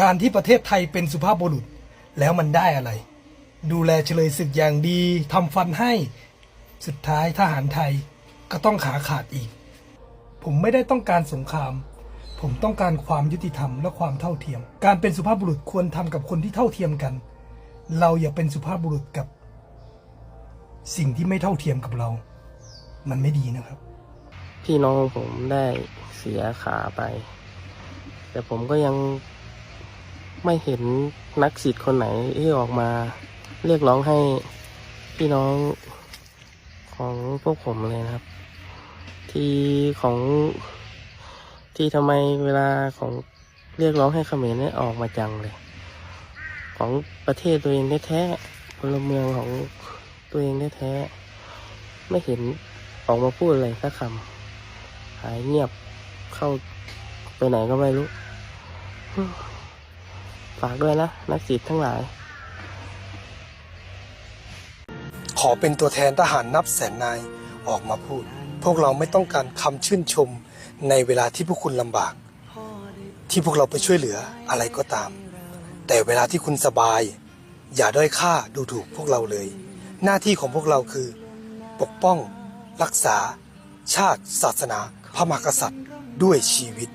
การที่ประเทศไทยเป็นสุภาพบุรุษแล้วมันได้อะไร ดูแลเฉลยศึกอย่างดีทำฟันให้สุดท้ายทหารไทยก็ต้องขาขาดอีก ผมไม่ได้ต้องการสงคราม ผมต้องการความยุติธรรมและความเท่าเทียม การเป็นสุภาพบุรุษควรทำกับคนที่เท่าเทียมกัน เราอย่าเป็นสุภาพบุรุษกับ สิ่งที่ไม่เท่าเทียมกับเรา มันไม่ดีนะครับ พี่น้องผมได้เสียขาไป แต่ผมก็ยัง ไม่เห็นนักศิษย์คนไหนที่ออกมาเรียกร้องให้พี่น้องของพวกผมเลยนะครับ ที่ของที่ทำไมเวลาของเรียกร้องให้เขมรเนี่ยออกมาจังเลย ของประเทศตัวเองแท้ๆพลเมืองของตัวเองแท้ๆไม่เห็นออกมาพูดอะไรสักคำหายเงียบเข้าไปไหนก็ไม่รู้ ฝากด้วยนะ นักศิษย์ทั้งหลาย ขอเป็นตัวแทนทหารนับแสนนายออกมาพูด พวกเราไม่ต้องการคำชื่นชมในเวลาที่พวกคุณลำบาก ที่พวกเราไปช่วยเหลืออะไรก็ตาม แต่เวลาที่คุณสบาย อย่าด้อยค่าดูถูกพวกเราเลย หน้าที่ของพวกเราคือ ปกป้อง รักษา ชาติ ศาสนา พระมหากษัตริย์ด้วยชีวิต